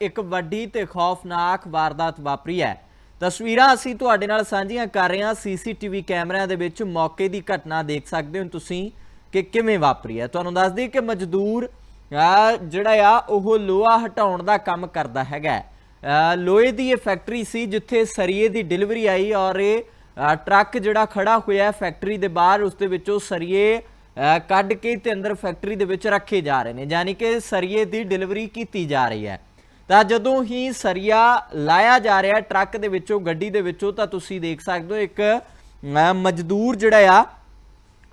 ਇੱਕ ਵੱਡੀ ਤੇ ਖੌਫਨਾਕ ਵਾਰਦਾਤ ਵਾਪਰੀ ਹੈ। ਤਸਵੀਰਾਂ ਅਸੀਂ ਤੁਹਾਡੇ ਨਾਲ ਸਾਂਝੀਆਂ ਕਰ ਰਹੇ ਹਾਂ। ਸੀਸੀਟੀਵੀ ਕੈਮਰਿਆਂ ਦੇ ਵਿੱਚ ਮੌਕੇ ਦੀ ਘਟਨਾ ਦੇਖ ਸਕਦੇ ਹੋ ਤੁਸੀਂ ਕਿ ਕਿਵੇਂ ਵਾਪਰੀ ਹੈ। ਤੁਹਾਨੂੰ ਦੱਸ ਦਈਏ ਕਿ ਮਜ਼ਦੂਰ ਆ, ਜਿਹੜਾ ਆ ਉਹ ਲੋਹਾ ਹਟਾਉਣ ਦਾ ਕੰਮ ਕਰਦਾ ਹੈਗਾ ਹੈ। ਲੋਹੇ ਦੀ ਇਹ ਫੈਕਟਰੀ ਸੀ ਜਿੱਥੇ ਸਰੀਏ ਦੀ ਡਿਲੀਵਰੀ ਆਈ ਔਰ ਇਹ ਟਰੱਕ ਜਿਹੜਾ ਖੜਾ ਹੋਇਆ ਫੈਕਟਰੀ ਦੇ ਬਾਹਰ ਉਸ ਦੇ ਵਿੱਚੋਂ ਸਰੀਏ ਅ, ਕੱਢ ਕੇ ਤੇ ਅੰਦਰ ਫੈਕਟਰੀ ਦੇ ਵਿੱਚ ਰੱਖੇ ਜਾ ਰਹੇ ਨੇ। ਯਾਨੀ ਕਿ ਸਰੀਏ ਦੀ ਡਿਲੀਵਰੀ ਕੀਤੀ ਜਾ ਰਹੀ ਹੈ। ਤਾਂ ਜਦੋਂ ਹੀ ਸਰੀਆ ਲਾਇਆ ਜਾ ਰਿਹਾ ਟਰੱਕ ਦੇ ਵਿੱਚੋਂ, ਗੱਡੀ ਦੇ ਵਿੱਚੋਂ, ਤਾਂ ਤੁਸੀਂ ਦੇਖ ਸਕਦੇ ਹੋ ਇੱਕ ਮਜ਼ਦੂਰ ਜਿਹੜਾ ਆ,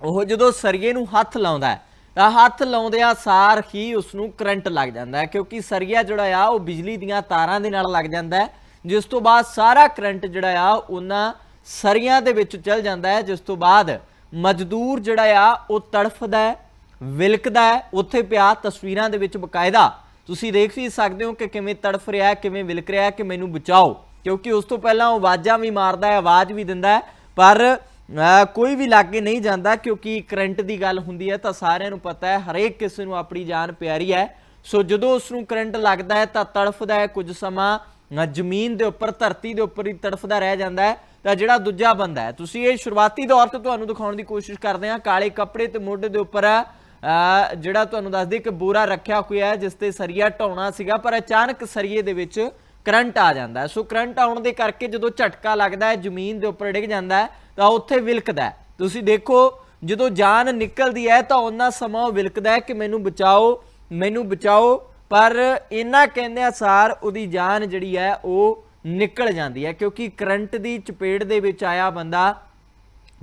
ਉਹ ਜਦੋਂ ਸਰੀਏ ਨੂੰ ਹੱਥ ਲਾਉਂਦਾ ਹੈ, ਤਾਂ ਹੱਥ ਲਾਉਂਦਿਆਂ ਸਾਰ ਹੀ ਉਸ ਨੂੰ ਕਰੰਟ ਲੱਗ ਜਾਂਦਾ ਹੈ, ਕਿਉਂਕਿ ਸਰੀਆ ਜਿਹੜਾ ਆ, ਉਹ ਬਿਜਲੀ ਦੀਆਂ ਤਾਰਾਂ ਦੇ ਨਾਲ ਲੱਗ ਜਾਂਦਾ ਹੈ, ਜਿਸ ਤੋਂ ਬਾਅਦ ਸਾਰਾ ਕਰੰਟ ਜਿਹੜਾ ਆ, ਉਹਨਾਂ ਸਰੀਆਂ ਦੇ ਵਿੱਚ ਚਲ ਜਾਂਦਾ ਹੈ, ਜਿਸ ਤੋਂ ਬਾਅਦ ਮਜ਼ਦੂਰ ਜਿਹੜਾ ਆ, ਉਹ ਤੜਫਦਾ ਹੈ, ਵਿਲਕਦਾ ਹੈ, ਉੱਥੇ ਪਿਆ ਤਸਵੀਰਾਂ ਦੇ ਵਿੱਚ ਬਕਾਇਦਾ ਤੁਸੀਂ ਦੇਖ ਵੀ ਸਕਦੇ ਹੋ ਕਿ ਕਿਵੇਂ ਤੜਫ ਰਿਹਾ ਹੈ, ਕਿਵੇਂ ਵਿਲਕ ਰਿਹਾ ਹੈ ਕਿ ਮੈਨੂੰ ਬਚਾਓ। ਕਿਉਂਕਿ ਉਸ ਤੋਂ ਪਹਿਲਾਂ ਉਹ ਆਵਾਜ਼ਾਂ ਵੀ ਮਾਰਦਾ ਹੈ, ਆਵਾਜ਼ ਵੀ ਦਿੰਦਾ ਹੈ, ਪਰ ਕੋਈ ਵੀ ਲਾਗੇ ਨਹੀਂ ਜਾਂਦਾ ਕਿਉਂਕਿ ਕਰੰਟ ਦੀ ਗੱਲ ਹੁੰਦੀ ਹੈ ਤਾਂ ਸਾਰਿਆਂ ਨੂੰ ਪਤਾ ਹੈ, ਹਰੇਕ ਕਿਸੇ ਨੂੰ ਆਪਣੀ ਜਾਨ ਪਿਆਰੀ ਹੈ। ਸੋ ਜਦੋਂ ਉਸ ਨੂੰ ਕਰੰਟ ਲੱਗਦਾ ਹੈ ਤਾਂ ਤੜਫਦਾ ਹੈ ਕੁਝ ਸਮਾਂ ਜ਼ਮੀਨ ਦੇ ਉੱਪਰ, ਧਰਤੀ ਦੇ ਉੱਪਰ ਹੀ ਤੜਫਦਾ ਰਹਿ ਜਾਂਦਾ ਹੈ, ਤਾਂ ਜਿਹੜਾ ਦੂਜਾ ਬੰਦਾ ਹੈ। ਤੁਸੀਂ ਇਹ ਸ਼ੁਰੂਆਤੀ ਦੌਰ ਤੇ ਤੁਹਾਨੂੰ ਦਿਖਾਉਣ ਦੀ ਕੋਸ਼ਿਸ਼ ਕਰਦੇ ਹਾਂ, ਕਾਲੇ ਕੱਪੜੇ ਤੇ ਮੋਢੇ ਦੇ ਉੱਪਰ ਜਿਹੜਾ ਤੁਹਾਨੂੰ ਦੱਸਦੀ ਕਿ ਬੋਰਾ ਰੱਖਿਆ ਹੋਇਆ ਹੈ, ਜਿਸ ਤੇ ਸਰੀਆ ਢਾਉਣਾ ਸੀਗਾ, ਪਰ ਅਚਾਨਕ ਸਰੀਏ ਦੇ ਵਿੱਚ ਕਰੰਟ ਆ ਜਾਂਦਾ ਹੈ। ਸੋ ਕਰੰਟ ਆਉਣ ਦੇ ਕਰਕੇ ਜਦੋਂ ਝਟਕਾ ਲੱਗਦਾ ਹੈ, ਜ਼ਮੀਨ ਦੇ ਉੱਪਰ ਡਿੱਗ ਜਾਂਦਾ ਹੈ, ਤਾਂ ਉੱਥੇ ਵਿਲਕਦਾ ਤੁਸੀਂ ਦੇਖੋ, ਜਦੋਂ ਜਾਨ ਨਿਕਲਦੀ ਹੈ, ਤਾਂ ਉਹਨਾਂ ਸਮਾਂ ਉਹ ਵਿਲਕਦਾ ਹੈ ਕਿ ਮੈਨੂੰ ਬਚਾਓ ਮੈਨੂੰ ਬਚਾਓ, ਪਰ ਇਹਨਾਂ ਕਹਿੰਦਿਆਂ ਸਾਰ, ਉਹਦੀ ਜਾਨ ਜਿਹੜੀ ਹੈ, ਉਹ ਨਿਕਲ ਜਾਂਦੀ ਹੈ, ਕਿਉਂਕਿ ਕਰੰਟ ਦੀ ਚਪੇੜ ਦੇ ਵਿੱਚ ਆਇਆ ਬੰਦਾ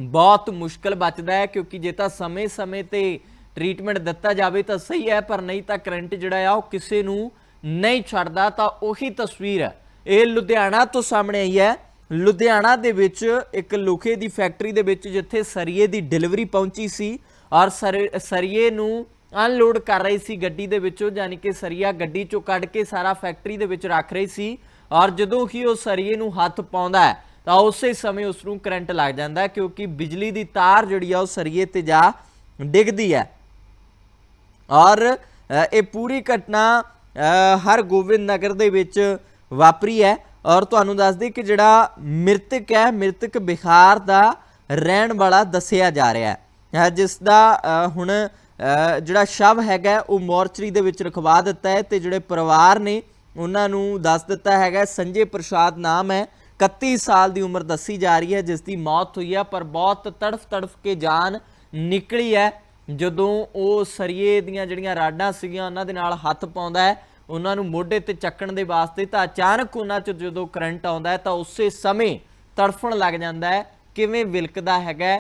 ਬਹੁਤ ਮੁਸ਼ਕਲ ਬਚਦਾ ਹੈ, ਕਿਉਂਕਿ ਜੇ ਤਾਂ ਸਮੇਂ-ਸਮੇਂ ਤੇ ਟ੍ਰੀਟਮੈਂਟ ਦਿੱਤਾ ਜਾਵੇ ਤਾਂ ਸਹੀ ਹੈ, ਪਰ ਨਹੀਂ ਤਾਂ ਕਰੰਟ ਜਿਹੜਾ ਆ, ਉਹ ਕਿਸੇ ਨੂੰ ਨਹੀਂ ਛੱਡਦਾ, ਤਾਂ ਉਹੀ ਤਸਵੀਰ ਇਹ ਲੁਧਿਆਣਾ ਤੋਂ ਸਾਹਮਣੇ ਆਈ ਹੈ। ਲੁਧਿਆਣਾ ਦੇ ਵਿੱਚ ਇੱਕ ਲੋਖੇ ਦੀ ਫੈਕਟਰੀ ਦੇ ਵਿੱਚ ਜਿੱਥੇ ਸਰੀਏ ਦੀ ਡਿਲੀਵਰੀ ਪਹੁੰਚੀ ਸੀ, ਔਰ ਸਰ- ਸਰੀਏ ਨੂੰ ਅਨਲੋਡ ਕਰ ਰਹੀ ਸੀ ਗੱਡੀ ਦੇ ਵਿੱਚੋਂ, ਯਾਨੀ ਕਿ ਸਰੀਆ ਗੱਡੀ ਚੋਂ ਕੱਢ ਕੇ ਸਾਰਾ ਫੈਕਟਰੀ ਦੇ ਵਿੱਚ ਰੱਖ ਰਹੀ ਸੀ, ਔਰ ਜਦੋਂ ਹੀ ਉਹ ਸਰੀਏ ਨੂੰ ਹੱਥ ਪਾਉਂਦਾ ਹੈ, ਤਾਂ ਉਸੇ ਸਮੇਂ ਉਸ ਨੂੰ ਕਰੰਟ ਲੱਗ ਜਾਂਦਾ ਕਿਉਂਕਿ ਬਿਜਲੀ ਦੀ ਤਾਰ ਜਿਹੜੀ ਆ, ਉਹ ਸਰੀਏ ਤੇ ਜਾ ਡਿੱਗਦੀ ਹੈ। ਔਰ ਇਹ ਪੂਰੀ ਘਟਨਾ ਹਰ ਗੋਬਿੰਦ ਨਗਰ ਦੇ ਵਿੱਚ ਵਾਪਰੀ ਹੈ। ਔਰ ਤੁਹਾਨੂੰ ਦੱਸ ਦਈਏ ਕਿ ਜਿਹੜਾ ਮ੍ਰਿਤਕ ਹੈ, ਮ੍ਰਿਤਕ ਬਿਹਾਰ ਦਾ ਰਹਿਣ ਵਾਲਾ ਦੱਸਿਆ ਜਾ ਰਿਹਾ ਹੈ। ਜਿਸ ਦਾ ਹੁਣ ਜਿਹੜਾ ਸ਼ਵ ਹੈਗਾ ਉਹ ਮੋਰਚਰੀ ਦੇ ਵਿੱਚ ਰਖਵਾ ਦਿੱਤਾ ਹੈ ਤੇ ਜਿਹੜੇ ਪਰਿਵਾਰ ਨੇ, ਉਹਨਾਂ ਨੂੰ ਦੱਸ ਦਿੱਤਾ ਹੈਗਾ ਸੰਜੇ ਪ੍ਰਸਾਦ ਨਾਮ ਹੈ। 31 ਸਾਲ ਦੀ ਉਮਰ ਦੱਸੀ ਜਾ ਰਹੀ ਹੈ, ਜਿਸ ਦੀ ਮੌਤ ਹੋਈ ਹੈ, ਪਰ ਬਹੁਤ ਤੜਫ ਤੜਫ ਕੇ ਜਾਨ ਨਿਕਲੀ ਹੈ। ਜਦੋਂ ਉਹ ਸਰੀਏ ਦੀਆਂ ਜਿਹੜੀਆਂ ਰਾਡਾਂ ਸੀਗੀਆਂ, ਉਹਨਾਂ ਦੇ ਨਾਲ ਹੱਥ ਪਾਉਂਦਾ ਹੈ, ਉਹਨਾਂ ਨੂੰ ਮੋਢੇ ਤੇ ਚੱਕਣ ਦੇ ਵਾਸਤੇ ਤਾਂ ਅਚਾਨਕ ਉਹਨਾਂ 'ਚ ਜਦੋਂ ਕਰੰਟ ਆਉਂਦਾ ਹੈ, ਤਾਂ ਉਸੇ ਸਮੇਂ ਤੜਫਣ ਲੱਗ ਜਾਂਦਾ ਹੈ। ਕਿਵੇਂ ਵਿਲਕਦਾ ਹੈਗਾ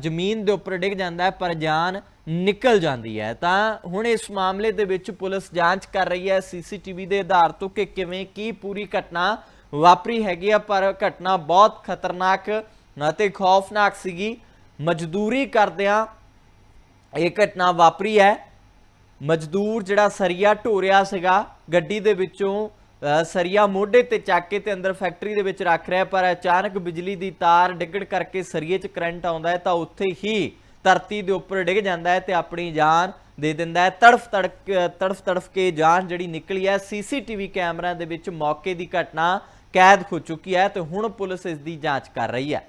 ਜ਼ਮੀਨ ਦੇ ਉੱਪਰ ਡਿੱਗ ਜਾਂਦਾ ਹੈ, ਪਰ ਜਾਨ ਨਿਕਲ ਜਾਂਦੀ ਹੈ। ਤਾਂ ਹੁਣ ਇਸ ਮਾਮਲੇ ਦੇ ਵਿੱਚ ਪੁਲਿਸ ਜਾਂਚ ਕਰ ਰਹੀ ਹੈ, ਸੀਸੀਟੀਵੀ ਦੇ ਆਧਾਰ ਤੋਂ ਕਿ ਕਿਵੇਂ, ਕੀ ਪੂਰੀ ਘਟਨਾ ਵਾਪਰੀ ਹੈਗੀ ਆ, ਪਰ ਘਟਨਾ ਬਹੁਤ ਖਤਰਨਾਕ ਅਤੇ ਖੌਫਨਾਕ ਸੀਗੀ। ਮਜ਼ਦੂਰੀ ਕਰਦਿਆਂ ਇਹ ਘਟਨਾ ਵਾਪਰੀ ਹੈ। ਮਜ਼ਦੂਰ ਜਿਹੜਾ ਸਰੀਆ ਢੋ ਰਿਹਾ ਸੀਗਾ, ਗੱਡੀ ਦੇ ਵਿੱਚੋਂ ਸਰੀਆ ਮੋਢੇ ਤੇ ਚੱਕ ਕੇ ਤੇ ਅੰਦਰ ਫੈਕਟਰੀ ਦੇ ਵਿੱਚ ਰੱਖ ਰਿਹਾ, ਪਰ ਅਚਾਨਕ ਬਿਜਲੀ ਦੀ ਤਾਰ ਡਿੱਗੜ ਕਰਕੇ ਸਰੀਏ 'ਚ ਕਰੰਟ ਆਉਂਦਾ ਹੈ ਤਾਂ ਉੱਥੇ ਹੀ ਧਰਤੀ ਦੇ ਉੱਪਰ ਡਿੱਗ ਜਾਂਦਾ ਹੈ ਤੇ ਆਪਣੀ ਜਾਨ ਦੇ ਦਿੰਦਾ ਹੈ। ਤੜਫ ਤੜਕ, ਤੜਫ ਤੜਫ ਕੇ ਜਾਨ ਜਿਹੜੀ ਨਿਕਲੀ ਹੈ, ਸੀਸੀਟੀਵੀ ਕੈਮਰਾ ਦੇ ਵਿੱਚ ਮੌਕੇ ਦੀ ਘਟਨਾ ਕੈਦ ਹੋ ਚੁੱਕੀ ਹੈ ਤੇ ਹੁਣ ਪੁਲਿਸ ਇਸ ਦੀ ਜਾਂਚ ਕਰ ਰਹੀ ਹੈ।